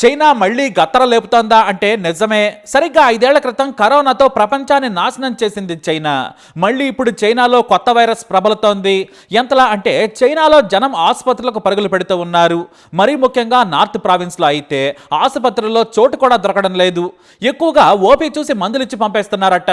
China మళ్ళీ గత్తర లేపుతోందా అంటే నిజమే. సరిగ్గా ఐదేళ్ళ క్రితం కరోనాతో ప్రపంచాన్ని నాశనం చేసింది చైనా. మళ్ళీ ఇప్పుడు చైనాలో కొత్త వైరస్ ప్రబలుతోంది. ఎంతలా అంటే చైనాలో జనం ఆసుపత్రులకు పరుగులు పెడుతూ ఉన్నారు. మరీ ముఖ్యంగా నార్త్ ప్రావిన్స్లో అయితే ఆసుపత్రుల్లో చోటు కూడా దొరకడం లేదు. ఎక్కువగా ఓపీ చూసి మందులిచ్చి పంపేస్తున్నారట.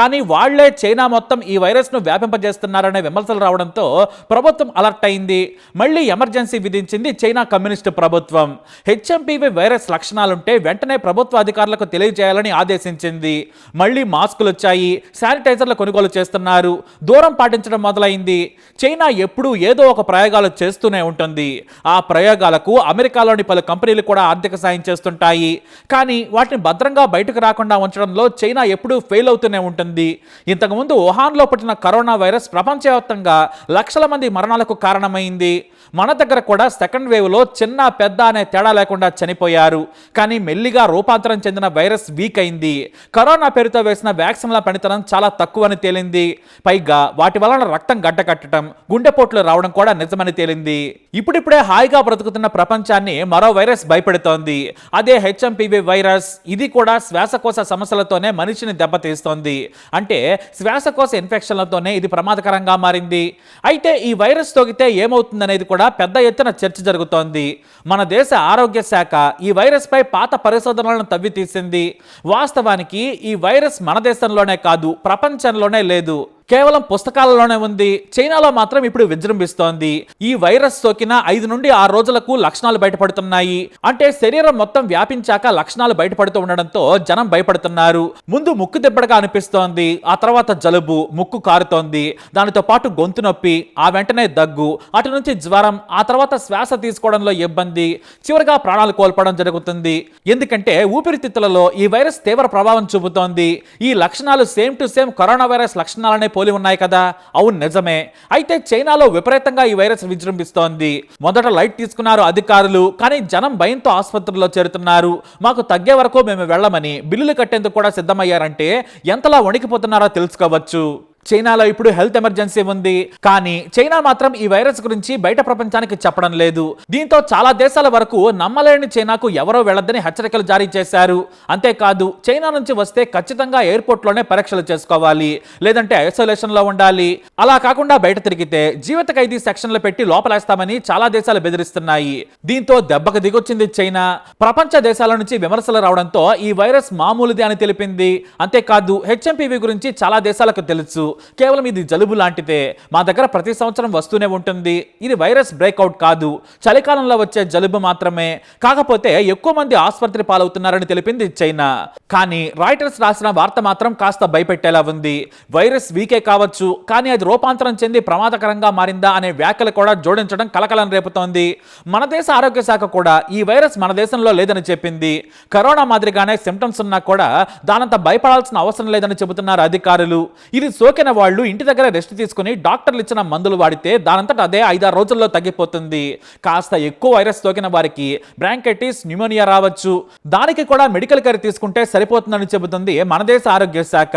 కానీ వాళ్ళే చైనా మొత్తం ఈ వైరస్ను వ్యాపింపజేస్తున్నారనే విమర్శలు రావడంతో ప్రభుత్వం అలర్ట్ అయింది. మళ్ళీ ఎమర్జెన్సీ విధించింది చైనా కమ్యూనిస్టు ప్రభుత్వం. హెచ్ఎంపీవి వైరస్ లక్షణాలుంటే వెంటనే ప్రభుత్వ అధికారులకు తెలియజేయాలని ఆదేశించింది. మళ్ళీ మాస్కులు వచ్చాయి శానిటైజర్ల కొనుగోలు చేస్తున్నారు దూరం పాటించడం మొదలైంది. చైనా ఎప్పుడూ ఏదో ఒక ప్రయోగాలు చేస్తూనే ఉంటుంది. ఆ ప్రయోగాలకు అమెరికాలోని పలు కంపెనీలు కూడా ఆర్థిక సాయం చేస్తుంటాయి. కానీ వాటిని భద్రంగా బయటకు రాకుండా ఉంచడంలో చైనా ఎప్పుడూ ఫెయిల్ అవుతూనే ఉంటుంది. ఇంతకుముందు వుహాన్లో పుట్టిన కరోనా వైరస్ ప్రపంచవ్యాప్తంగా లక్షల మంది మరణాలకు కారణమైంది. మన దగ్గర కూడా సెకండ్ వేవ్లో చిన్న పెద్ద అనే తేడా లేకుండా చనిపోయారు. కానీ మెల్లిగా రూపాంతరం చెందిన వైరస్ వీక్ అయింది. కరోనా పేరుతో వేసిన వ్యాక్సిన్ల పనితనం చాలా తక్కువని తేలింది. పైగా వాటి వలన రక్తం గడ్డకట్టడం గుండెపోట్లు రావడం కూడా నిజమని తేలింది. ఇప్పుడిప్పుడే హాయిగా బ్రతుకుతున్న ప్రపంచాన్ని మరో వైరస్ భయపెడుతోంది. అదే హెచ్ఎంపివి వైరస్ ఇది కూడా శ్వాసకోశ సమస్యలతోనే మనిషిని దెబ్బతీస్తోంది. అంటే శ్వాసకోశ ఇన్ఫెక్షన్లతోనే ఇది ప్రమాదకరంగా మారింది. అయితే ఈ వైరస్ తోగితే ఏమవుతుందనేది కూడా పెద్ద ఎత్తున చర్చ జరుగుతోంది. మన దేశ ఆరోగ్య శాఖ ఈ వైరస్పై పాత పరిశోధనలను తవ్వి తీసింది. వాస్తవానికి ఈ వైరస్ మన దేశంలోనే కాదు ప్రపంచంలోనే లేదు. కేవలం పుస్తకాలలోనే ఉంది. చైనాలో మాత్రం ఇప్పుడు విజృంభిస్తోంది. ఈ వైరస్ సోకిన ఐదు నుండి ఆరు రోజులకు లక్షణాలు బయటపడుతున్నాయి. అంటే శరీరం మొత్తం వ్యాపించాక లక్షణాలు బయటపడుతూ ఉండడంతో జనం భయపడుతున్నారు. ముందు ముక్కు దెబ్బడగా అనిపిస్తోంది. ఆ తర్వాత జలుబు ముక్కు కారుతోంది. దానితో పాటు గొంతు నొప్పి ఆ వెంటనే దగ్గు అటు నుంచి జ్వరం ఆ తర్వాత శ్వాస తీసుకోవడంలో ఇబ్బంది చివరిగా ప్రాణాలు కోల్పోవడం జరుగుతుంది. ఎందుకంటే ఊపిరితిత్తులలో ఈ వైరస్ తీవ్ర ప్రభావం చూపుతోంది. ఈ లక్షణాలు same to same corona virus లక్షణాలనే పోలి ఉన్నాయి కదా? అవును నిజమే. అయితే చైనాలో విపరీతంగా ఈ వైరస్ విజృంభిస్తోంది. మొదట లైట్ తీసుకున్నారు అధికారులు కానీ జనం భయంతో ఆసుపత్రుల్లో చేరుతున్నారు. మాకు తగ్గే వరకు మేము వెళ్ళమని బిల్లులు కట్టేందుకు కూడా సిద్ధమయ్యారంటే ఎంతలా వణికిపోతున్నారో తెలుసుకోవచ్చు. చైనాలో ఇప్పుడు హెల్త్ ఎమర్జెన్సీ ఉంది. కానీ చైనా మాత్రం ఈ వైరస్ గురించి బయట ప్రపంచానికి చెప్పడం లేదు. దీంతో చాలా దేశాల వరకు నమ్మలేని చైనాకు ఎవరో వెళ్ళొద్దని హెచ్చరికలు జారీ చేశారు. అంతేకాదు చైనా నుంచి వస్తే ఖచ్చితంగా ఎయిర్పోర్ట్లోనే పరీక్షలు చేసుకోవాలి. లేదంటే ఐసోలేషన్లో ఉండాలి. అలా కాకుండా బయట తిరిగితే జీవిత ఖైదీ సెక్షన్లు పెట్టి లోపలేస్తామని చాలా దేశాలు బెదిరిస్తున్నాయి. దీంతో దెబ్బకు దిగొచ్చింది చైనా. ప్రపంచ దేశాల నుంచి విమర్శలు రావడంతో ఈ వైరస్ మామూలుది అని తెలిపింది. అంతేకాదు హెచ్ఎంపీవీ గురించి చాలా దేశాలకు తెలుసు. కేవలం ఇది జలుబు లాంటిదే. మా దగ్గర ప్రతి సంవత్సరం వస్తూనే ఉంటుంది. ఇది వైరస్ బ్రేక్అవుట్ కాదు. చలికాలంలో వచ్చే జలుబు మాత్రమే. కాకపోతే ఎక్కువ మంది ఆసుపత్రి పాలవుతున్నారని తెలిపింది చైనా. కానీ రాయిటర్స్ రాసిన వార్త మాత్రం కాస్త భయపెట్టేలా ఉంది. వైరస్ వీకే కావచ్చు. కానీ అది రూపాంతరం చెంది ప్రమాదకరంగా మారిందా అనే వ్యాఖ్యలు కూడా జోడించడం కలకలం రేపుతోంది. మన దేశ ఆరోగ్య శాఖ కూడా ఈ వైరస్ మన దేశంలో లేదని చెప్పింది. కరోనా మాదిరిగానే సిమ్టమ్స్ ఉన్నా కూడా దానంత భయపడాల్సిన అవసరం లేదని చెబుతున్నారు అధికారులు. ఇది సోకిన వాళ్ళు ఇంటి దగ్గర రెస్ట్ తీసుకుని డాక్టర్లు ఇచ్చిన మందులు వాడితే దానంతట అదే ఐదారు రోజుల్లో తగ్గిపోతుంది. కాస్త ఎక్కువ వైరస్ సోకిన వారికి బ్రాంకైటిస్ న్యూమోనియా రావచ్చు. దానికి కూడా మెడికల్ కేర్ తీసుకుంటే సరిపోతుందని చెబుతుంది మన దేశ ఆరోగ్య శాఖ.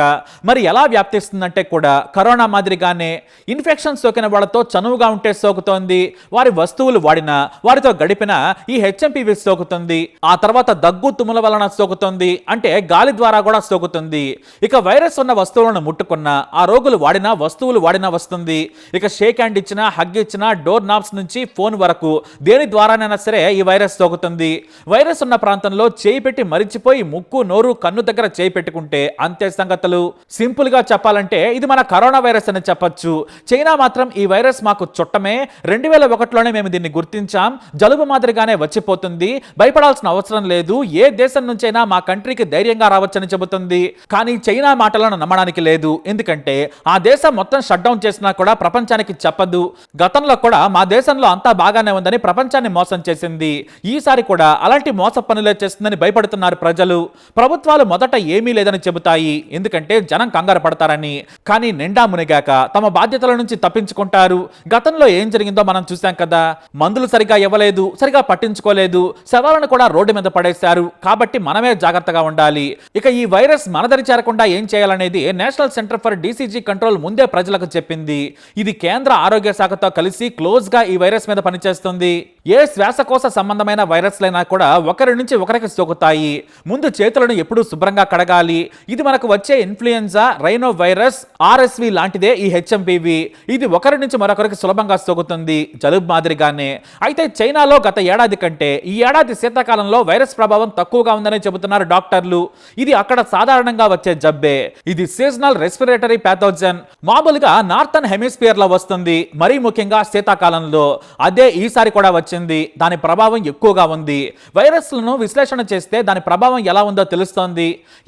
మరి ఎలా వ్యాప్తిస్తుందంటే కూడా కరోనా మాదిరిగానే ఇన్ఫెక్షన్ సోకిన వాళ్ళతో చనువుగా ఉంటే సోకుతోంది. వారి వస్తువులు వాడినా వారితో గడిపిన ఈ హెచ్ఎంపీవి సోకుతుంది. ఆ తర్వాత దగ్గు తుమ్ముల వలన సోకుతుంది. అంటే గాలి ద్వారా కూడా సోకుతుంది. ఇక వైరస్ ఉన్న వస్తువులను ముట్టుకున్న ఆ రోగులు వాడిన వస్తువులు వాడినా వస్తుంది. ఇక షేక్ హ్యాండ్ ఇచ్చినా హగ్ ఇచ్చినా డోర్ నాబ్స్ నుంచి ఫోన్ వరకు. దేని ద్వారానైనా సరే ఈ వైరస్ సోకుతుంది వైరస్ ఉన్న ప్రాంతంలో చేయి పెట్టి మరిచిపోయి ముక్కు నోరు కన్ను దగ్గర చేయి పెట్టుకుంటే అంతే సంగతులు. సింపుల్గా చెప్పాలంటే ఇది మన కరోనా వైరస్ అని చెప్పొచ్చు. చైనా మాత్రం ఈ వైరస్ మాకు చుట్టమే. రెండు వేల ఒకటిలోనే మేము దీన్ని గుర్తించాం. జలుబు మాదిరిగానే వచ్చిపోతుంది. భయపడాల్సిన అవసరం లేదు. ఏ దేశం నుంచైనా మా కంట్రీకి ధైర్యంగా రావచ్చని చెబుతుంది. కానీ చైనా మాటలను నమ్మడానికి లేదు. ఎందుకంటే ఆ దేశం మొత్తం షట్ డౌన్ చేసినా కూడా ప్రపంచానికి చెప్పదు. గతంలో కూడా మా దేశంలో అంతా బాగానే ఉందని ప్రపంచాన్ని మోసం చేసింది. ఈసారి కూడా అలాంటి మోస పనులే చేస్తుందని భయపడుతున్నారు ప్రజలు. ప్రభుత్వాలు మొదట ఏమీ లేదని చెబుతాయి. ఎందుకంటే జనం కంగారు పడతారని. కానీ నిండా మునిగాక తమ బాధ్యతల నుంచి తప్పించుకుంటారు. గతంలో ఏం జరిగిందో మనం చూసాం కదా. మందులు సరిగా ఇవ్వలేదు సరిగా పట్టించుకోలేదు. శవాలను కూడా రోడ్డు మీద పడేశారు. కాబట్టి మనమే జాగ్రత్తగా ఉండాలి. ఇక ఈ వైరస్ మన దరి చేరకుండా ఏం చేయాలనేది national centre for DCG DCG control ముందే ప్రజలకు చెప్పింది. ఇది కేంద్ర ఆరోగ్య శాఖతో కలిసి క్లోజ్గా ఈ వైరస్ మీద పనిచేస్తుంది. ఏ శ్వాసకోశ సంబంధమైన వైరస్లైనా కూడా ఒకరి నుంచి ఒకరికి సోకుతాయి. ముందు చేతులను ఎప్పుడూ శుభ్రంగా కడగాలి. ఇది మనకు వచ్చే ఇన్ఫ్లుయెన్జా రైనో వైరస్ ఆర్ఎస్వి లాంటిదే ఈ హెచ్ఎంపివి. ఇది ఒకరి నుంచి మరొకరికి సులభంగా సోకుతుంది. జలుబు మాదిరిగానే. అయితే చైనాలో గత ఏడాది కంటే ఈ ఏడాది శీతాకాలంలో వైరస్ ప్రభావం తక్కువగా ఉందని చెబుతున్నారు డాక్టర్లు. ఇది అక్కడ సాధారణంగా వచ్చే జబ్బే. ఇది సీజనల్ రెస్పిరేటరీ థౌజండ్. మామూలుగా నార్థన్ హెమిస్ఫియర్లో వస్తుంది మరీ ముఖ్యంగా శీతాకాలంలో. అదే ఈసారి కూడా వచ్చింది దాని ప్రభావం ఎక్కువగా ఉంది. వైరస్లను విశ్లేషణ చేస్తే దాని ప్రభావం ఎలా ఉందో తెలుస్తోంది.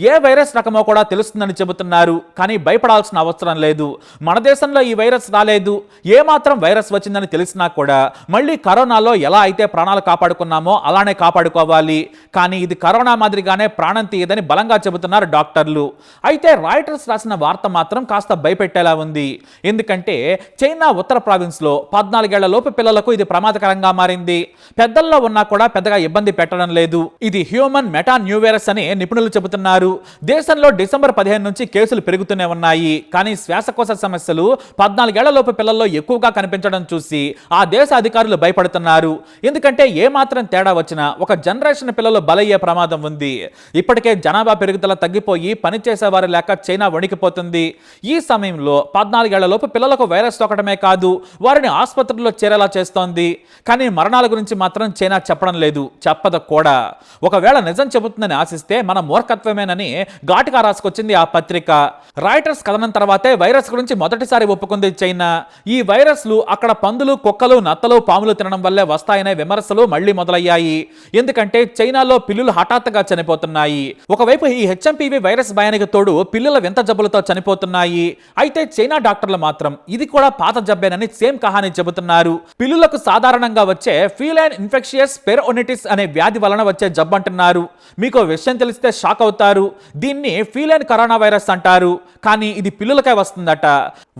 ఏ వైరస్ రకమో కూడా తెలుస్తుందని చెబుతున్నారు కానీ భయపడాల్సిన అవసరం లేదు. మన దేశంలో ఈ వైరస్ రాలేదు ఏ మాత్రం వైరస్ వచ్చిందని తెలిసినా కూడా మళ్ళీ కరోనాలో ఎలా అయితే ప్రాణాలు కాపాడుకున్నామో అలానే కాపాడుకోవాలి. కానీ ఇది కరోనా మాదిరిగానే ప్రాణం తీయదని బలంగా చెబుతున్నారు డాక్టర్లు. అయితే రాయిటర్స్ రాసిన వార్త మాత్రం కాస్త భయపెట్టేలా ఉంది. ఎందుకంటే చైనా ఉత్తర ప్రావిన్స్లో పద్నాలుగేళ్ళ లోపు పిల్లలకు ఇది ప్రమాదకరంగా మారింది. పెద్దల్లో ఉన్నా కూడా పెద్దగా ఇబ్బంది పెట్టడం లేదు. ఇది హ్యూమన్ మెటా న్యూ వైరస్ అని నిపుణులు చెబుతున్నారు. దేశంలో డిసెంబర్ పదిహేను నుంచి కేసులు పెరుగుతూనే ఉన్నాయి. కానీ శ్వాసకోశ సమస్యలు పద్నాలుగేళ్ళ లోపు పిల్లల్లో ఎక్కువగా కనిపించడం చూసి ఆ దేశ అధికారులు భయపడుతున్నారు. ఎందుకంటే ఏ మాత్రం తేడా వచ్చినా ఒక జనరేషన్ పిల్లలు బలయ్యే ప్రమాదం ఉంది. ఇప్పటికే జనాభా పెరుగుదల తగ్గిపోయి పనిచేసేవారు లేక చైనా వణికిపోతుంది. ఈ ఈ సమయంలో పద్నాలుగేళ్ళలోపు పిల్లలకు వైరస్ తొక్కడమే కాదు వారిని ఆసుపత్రుల్లో చేరేలా చేస్తోంది. కానీ మరణాల గురించి మాత్రం చైనా చెప్పడం లేదు చెప్పదు కూడా. ఒకవేళ నిజం చెబుతుందని ఆశిస్తే మన మూర్ఖత్వమేనని ఘాటుగా రాసుకొచ్చింది ఆ పత్రిక. రాయిటర్స్ కథనం తర్వాతే వైరస్ గురించి మొదటిసారి ఒప్పుకుంది చైనా. ఈ వైరస్లు అక్కడ పందులు కుక్కలు నత్తలు పాములు తినడం వల్లే వస్తాయనే విమర్శలు మళ్ళీ మొదలయ్యాయి. ఎందుకంటే చైనాలో పిల్లులు హఠాత్తుగా చనిపోతున్నాయి. ఒకవైపు ఈ హెచ్ఎంపీవీ వైరస్ భయానికి తోడు పిల్లుల వింత జబ్బులతో చనిపోతున్నాయి. అయితే చైనా డాక్టర్లు మాత్రం ఇది కూడా పాత జబ్బేనని సేమ్ కహాని చెబుతున్నారు. పిల్లులకు సాధారణంగా వచ్చే ఫీలైన్ ఇన్ఫెక్షియస్ పెరోనిటిస్ అనే వ్యాధి వలన వచ్చే జబ్బు అంటున్నారు. మీకు విషయం తెలిస్తే షాక్ అవుతారు. దీన్ని ఫీలైన్ కరోనా వైరస్ అంటారు. కానీ ఇది పిల్లులకే వస్తుందట.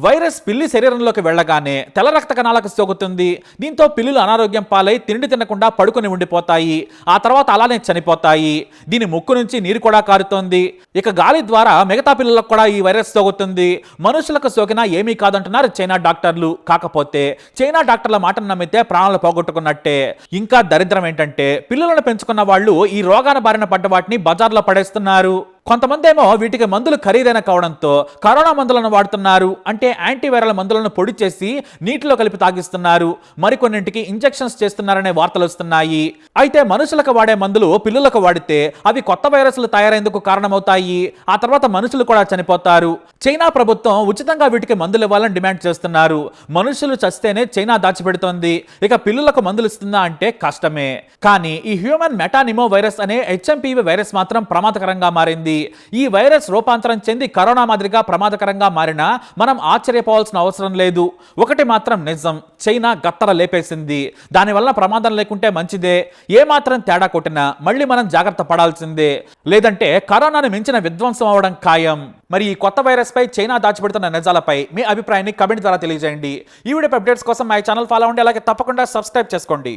వైరస్ పిల్లి శరీరంలోకి వెళ్ళగానే తెల్ల రక్త కణాలకు సోకుతుంది. దీంతో పిల్లులు అనారోగ్యం పాలై తిండి తినకుండా పడుకొని ఉండిపోతాయి. ఆ తర్వాత అలానే చనిపోతాయి. దీని ముక్కు నుంచి నీరు కూడా కారుతోంది. ఇక గాలి ద్వారా మిగతా పిల్లలకు కూడా ఈ వైరస్ సోకుతుంది. మనుషులకు సోకినా ఏమీ కాదంటున్నారు చైనా డాక్టర్లు. కాకపోతే చైనా డాక్టర్ల మాటను నమ్మితే ప్రాణాలు పోగొట్టుకున్నట్టే. ఇంకా దరిద్రం ఏంటంటే పిల్లలను పెంచుకున్న వాళ్ళు ఈ రోగాన బారిన పడ్డ వాటిని బజార్లో పడేస్తున్నారు. కొంతమంది ఏమో వీటికి మందులు ఖరీదైన కావడంతో కరోనా మందులను వాడుతున్నారు అంటే యాంటీవైరల్ మందులను పొడి చేసి నీటిలో కలిపి తాగిస్తున్నారు. మరికొన్నింటికి ఇంజెక్షన్స్ చేస్తున్నారనే వార్తలు వస్తున్నాయి. అయితే మనుషులకు వాడే మందులు పిల్లులకు వాడితే అవి కొత్త వైరస్లు తయారైందుకు కారణమవుతాయి. ఆ తర్వాత మనుషులు కూడా చనిపోతారు. చైనా ప్రభుత్వం ఉచితంగా వీటికి మందులు ఇవ్వాలని డిమాండ్ చేస్తున్నారు. మనుషులు చస్తేనే చైనా దాచిపెడుతోంది. ఇక పిల్లులకు మందులు ఇస్తుందా అంటే కష్టమే. కానీ ఈ హ్యూమన్ మెటానిమో వైరస్ అనే హెచ్ఎంపీవి వైరస్ మాత్రం ప్రమాదకరంగా మారింది. ఈ వైరస్ రూపాంతరం చెంది కరోనా మాదిరిగా ప్రమాదకరంగా మారినా మనం ఆశ్చర్యపోవాల్సిన అవసరం లేదు. ఒకటి మాత్రం నిజం చైనా గత్తర లేపేసింది. దానివల్ల ప్రమాదం లేకుంటే మంచిదే. ఏ మాత్రం తేడా కొట్టినా మళ్ళీ మనం జాగ్రత్త పడాల్సిందే. లేదంటే కరోనాను మించిన విధ్వంసం అవడం ఖాయం. మరి ఈ కొత్త వైరస్ పై చైనా దాచిపెడుతున్న నిజాలపై మీ అభిప్రాయాన్ని కమెంట్ ద్వారా తెలియజేయండి. ఈ వీడియో అప్డేట్స్ కోసం మా ఛానల్ ఫాలో అవ్వండి అలాగే తప్పకుండా సబ్స్క్రైబ్ చేసుకోండి.